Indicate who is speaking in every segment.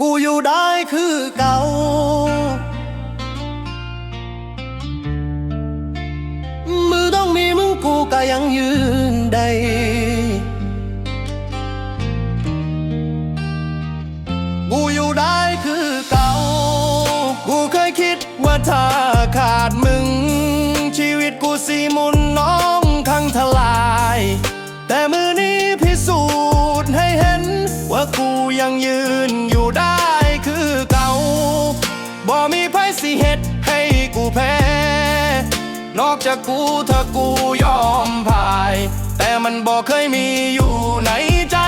Speaker 1: กูอยู่ได้คือเก่า กูถ้ากูยอมพ่าย แต่มันบอกเคยมีอยู่ในใจ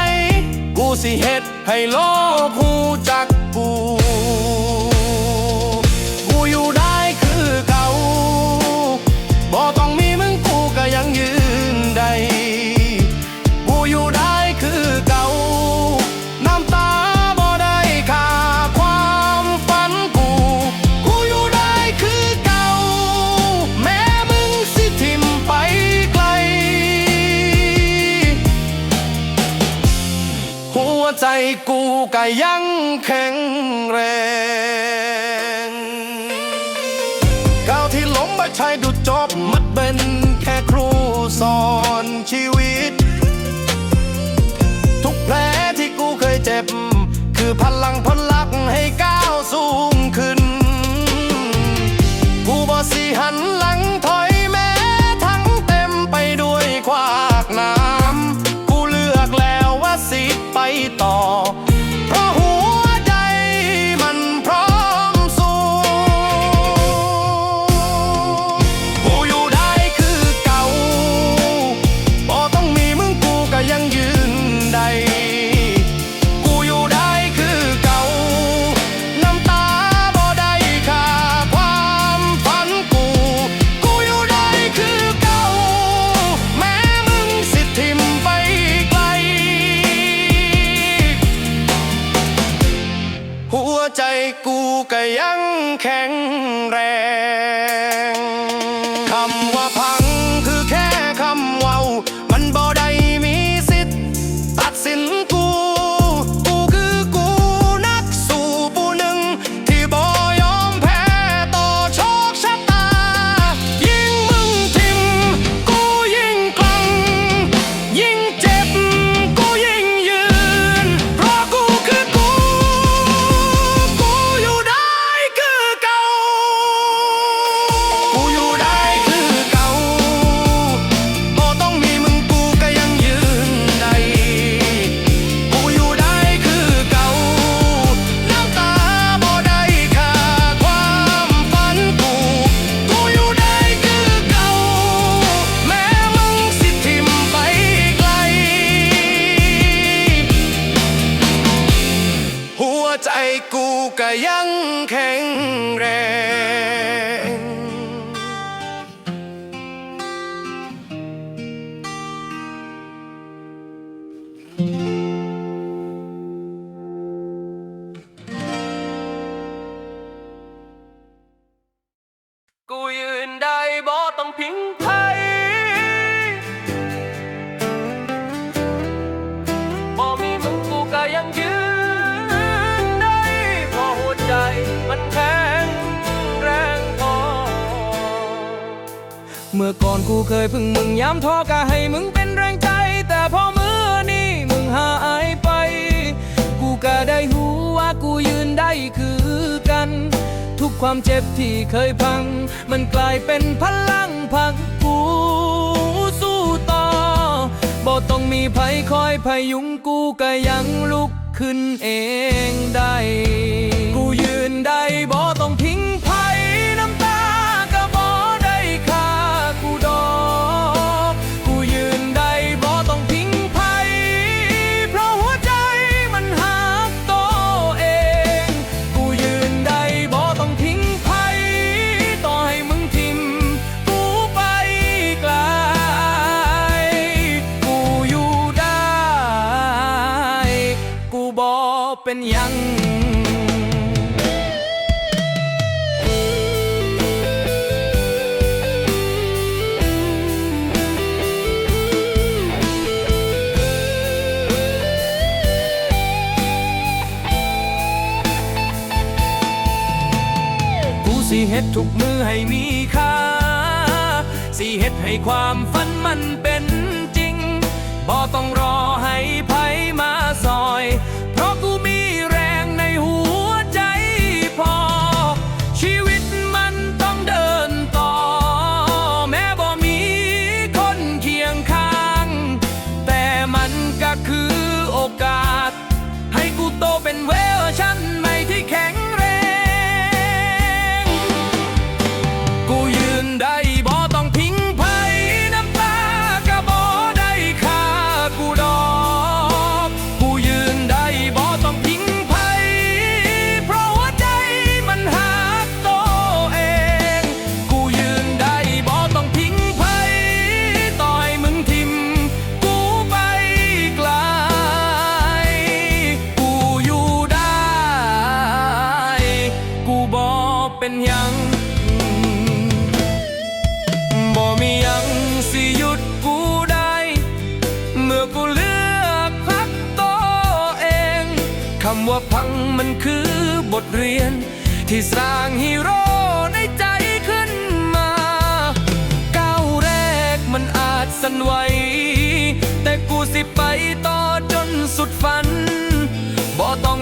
Speaker 1: กูสิเฮ็ดให้โลกหูจักกู só ก็ยังแข็งแรง มื่อก่อนกูเคยพึ่งมึงยามท้อก็ให้มึง
Speaker 2: เป็นแรงใจ แต่พอมือนี้มึงหายไป กูก็ได้หูว่ากูยืนได้คือกัน ทุกความเจ็บที่เคยพัง มันกลายเป็นพลังพักกูสู้ต่อบ่ต้องมีไผคอยพยุงกูก็ยังลุกขึ้นเองได้ สิเฮ็ดทุกมือให้มีค่า สิเฮ็ดให้ความฝันมันเป็นจริงบ่ต้องรอ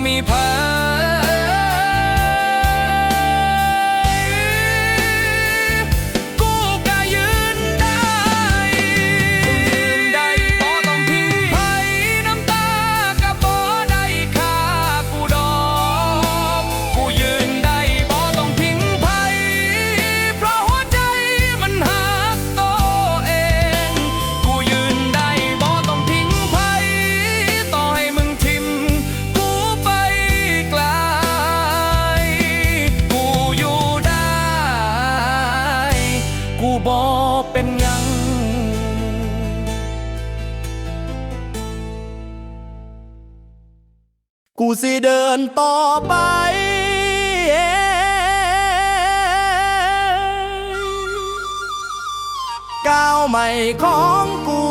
Speaker 2: มีพาย กูสิเดินต่อไป ก้าวใหม่
Speaker 1: ของกู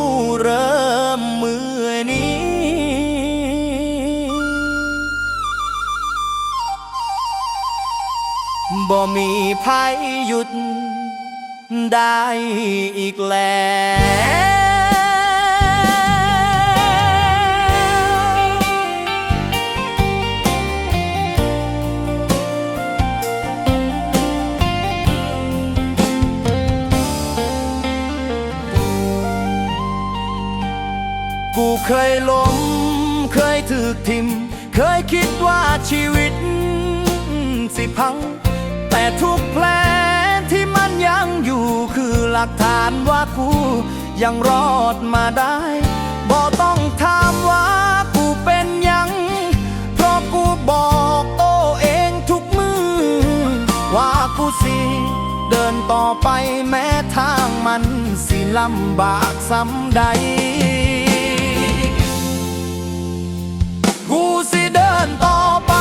Speaker 1: เริ่มมือนี้ บ่มีภัยหยุดได้อีกแล้ว กูเคยล้ม เคยถูกทิม เคยคิดว่าชีวิต สิพัง แต่ทุกแผลที่มันยังอยู่คือหลักฐานว่ากูยังรอดมาได้บ่ต้องถามว่ากูเป็นยัง เพราะกูบอกโตวเองทุกมือ ว่ากูสิเดินต่อไปแม้ทางมันสิลำบากสำใด นต่อไป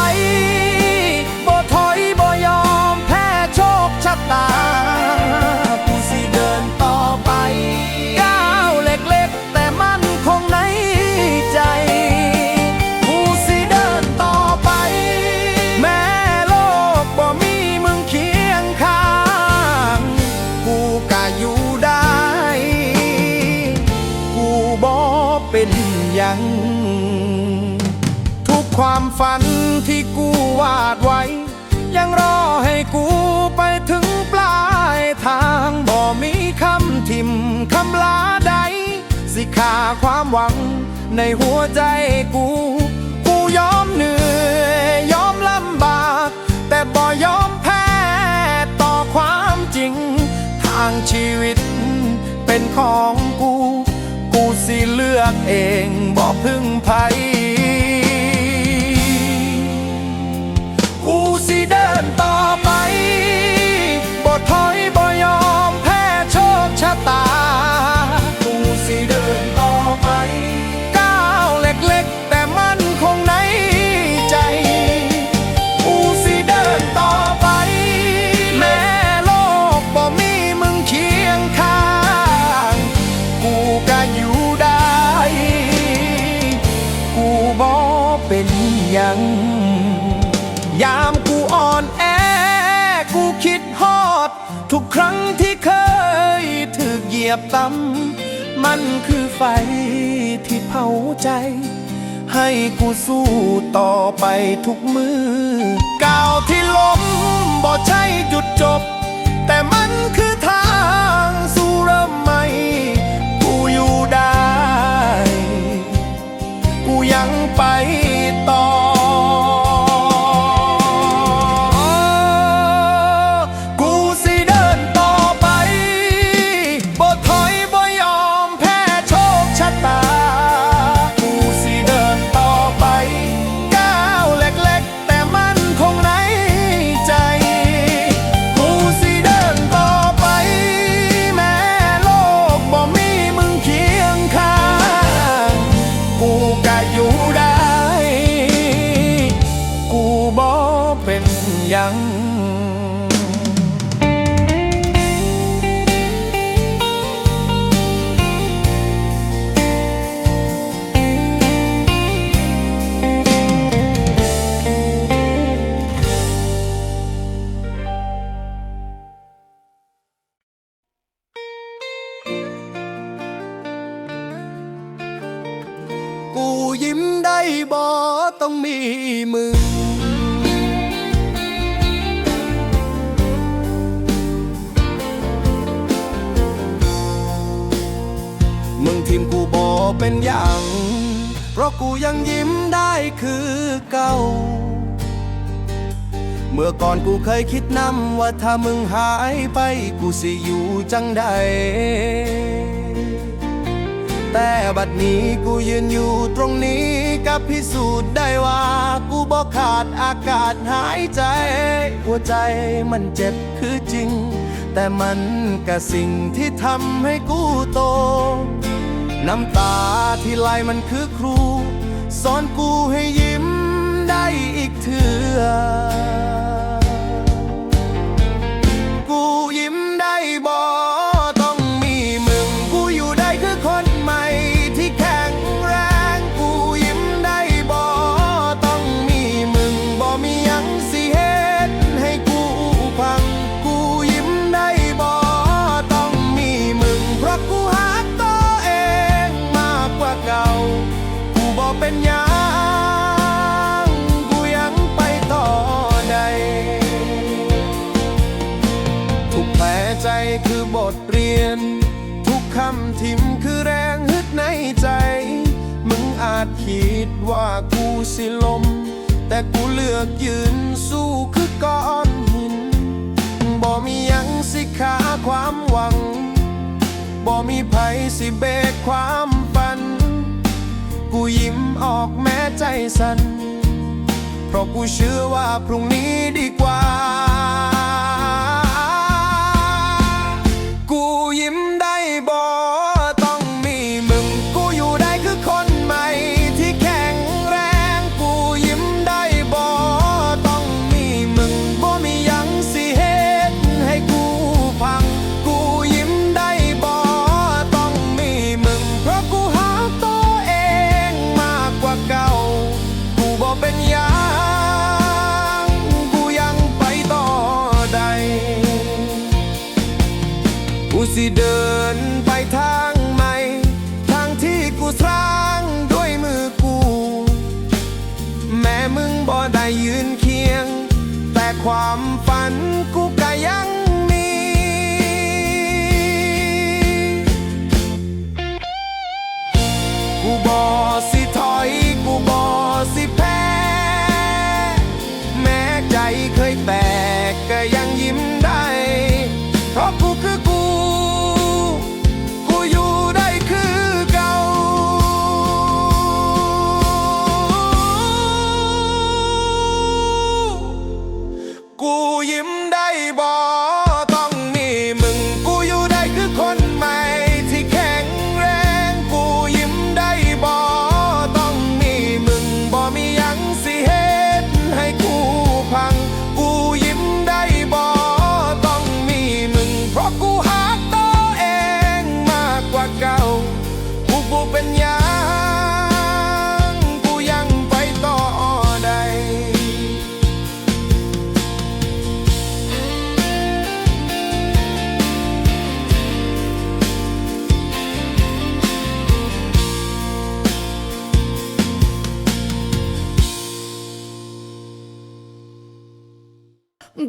Speaker 1: วาดไว้ ยังรอให้กูไปถึงปลายทางบ่มีคำทิมคำลาใด สิขาความหวังในหัวใจกู กูยอมเหนื่อยยอมลำบาก แต่บ่ยอมแพ้ต่อความจริง ทางชีวิตเป็นของกู กูสิเลือกเองบ่พึ่งไผ ทุกครั้งที่เคยถึกเหยียบต่ำมันคือไฟที่เผาใจ ให้กูสู้ต่อไปทุกมือก้าวที่ล้มบ่ใช่จุดจบ แต่มันคือทางสู้เริ่มใหม่กูอยู่ได้ กูยังไปต่อ เป็นอย่าง เพราะกูยังยิ้มได้คือเก่า เมื่อก่อนกูเคยคิดนำว่าถ้ามึงหายไปกูสิอยู่จังใด แต่บัดนี้กูยืนอยู่ตรงนี้กับพิสูจน์ได้ว่า กูบอขาดอากาศหายใจ หัวใจมันเจ็บคือจริง แต่มันก็สิ่งที่ทำให้กูโต น้ำตาที่ไหลมันคือครู สอนกูให้ยิ้ม จคิดว่ากูสิลม แต่กูเลือกยืนสู้คือก้อนหิน บ่มียังสิขาความหวัง บ่มีไผสิเบกความฝัน กูยิ้มออกแม้ใจสั่น เพราะกูเชื่อว่าพรุ่งนี้ดีกว่า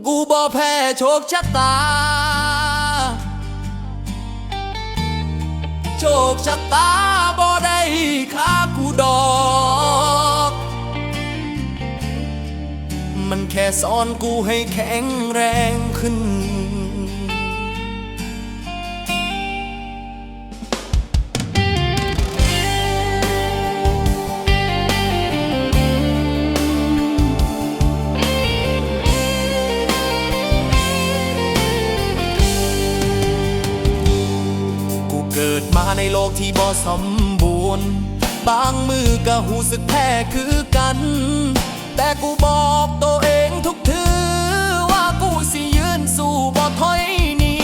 Speaker 1: กูบ่แพ้โชคชะตา โชคชะตาบ่ได้ค่ากูดอก มันแค่สอนกูให้แข็งแรงขึ้น ในโลกที่บ่สมบูรณ์ บางมือก็หูสึกแพ้คือกัน แต่กูบอกตัวเองทุกทือ ว่ากูสิยืนสู้บ่ถอยนี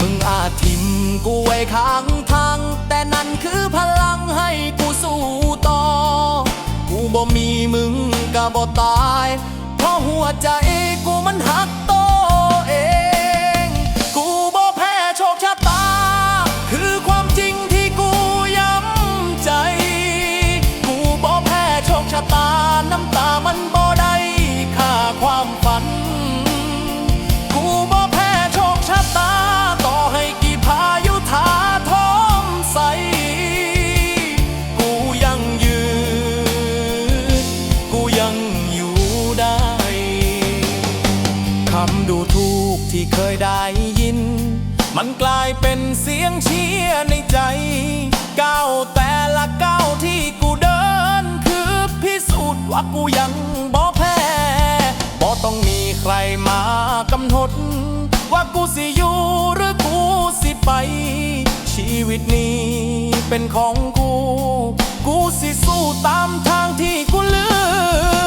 Speaker 1: มึงอาจทิมกูไว้ข้างทาง แต่นั่นคือพลังให้กูสู้ต่อ กูบ่มีมึงก็บ่ตาย เพราะหัวใจกูมันหักตัวเอ ที่เคยได้ยิน มันกลายเป็นเสียงเชียร์ในใจก้าวแต่ละก้าวที่กูเดิน คือพิสูจน์ว่ากูยังบ่แพ้บ่ต้องมีใครมากำหนด ว่ากูสิอยู่หรือกูสิไป ชีวิตนี้เป็นของกู กูสิสู้ตามทางที่กูเลือก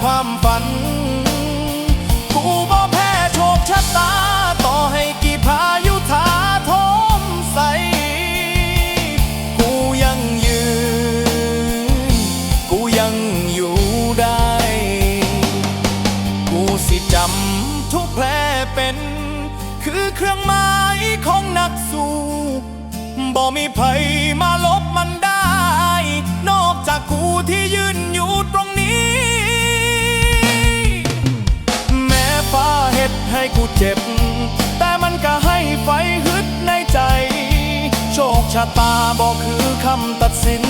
Speaker 1: ความฝัน ให้กูเจ็บ แต่มันก็ให้ไฟฮึดในใจ โชคชะตาบอกคือคำตัดสิน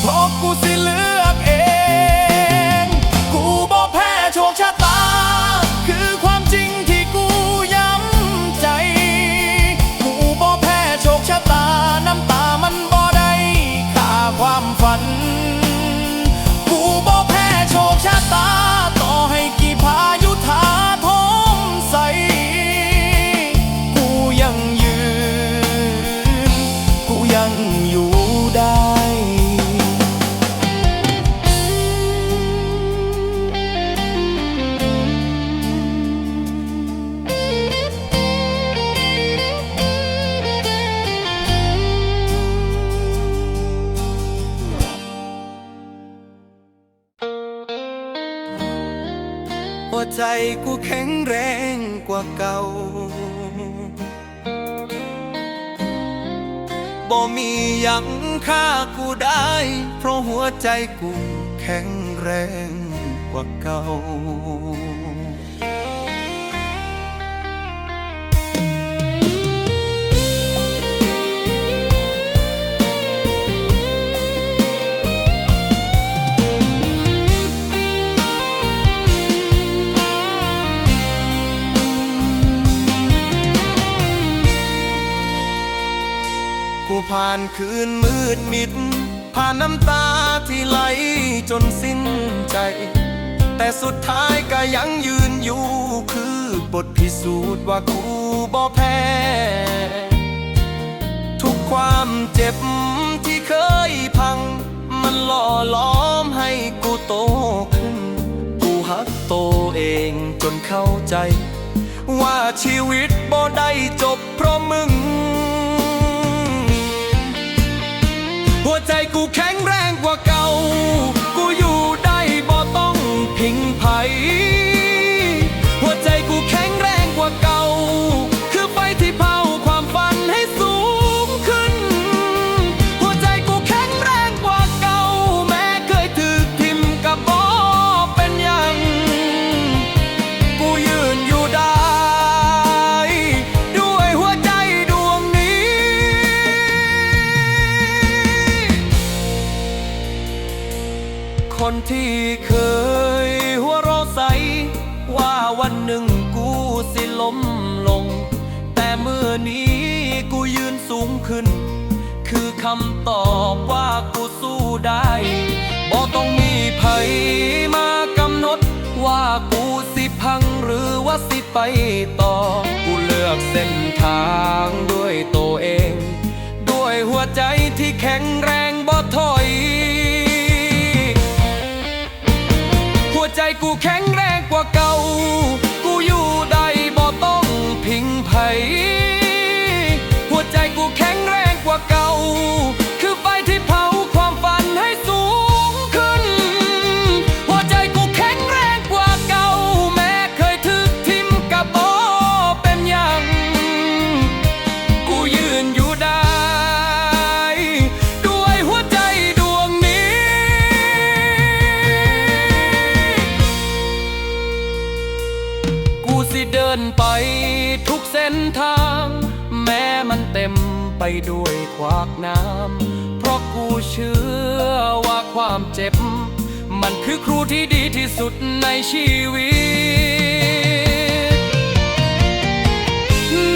Speaker 1: เพราะกูสิเลือ กูแข็งแรงกว่าเก่า บ่มียังค่ากูได้ เพราะหัวใจกูแข็งแรงกว่าเก่า ผ่านคืนมืดมิด ผ่านน้ำตาที่ไหลจนสิ้นใจ แต่สุดท้ายก็ยังยืนอยู่คือบทพิสูจน์ว่ากูบ่แพ้ ทุกความเจ็บที่เคยพัง มันหล่อล้อมให้กูโตขึ้น กูฮักโตเองจนเข้าใจ ว่าชีวิตบ่ได้จบเพราะมึง หัวใจ คำตอบว่ากูสู้ได้บ่ต้องมีไผมากำหนด ว่ากูสิพังหรือว่าสิไปต่อ กูเลือกเส้นทางด้วยตัวเอง ด้วยหัวใจที่แข็งแรงบ่ถอย หัวใจกูแข็ง้นทาง แม้มันเต็มไปด้วยขวากน้ำ เพราะกูเชื่อว่าความเจ็บ มันคือครูที่ดีที่สุดในชีวิต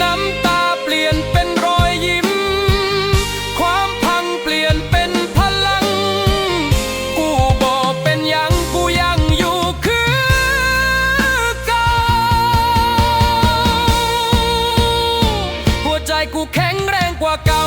Speaker 1: น้ำตาเปลี่ยนเป็นรอ กูแข็งแรงกว่าเก่า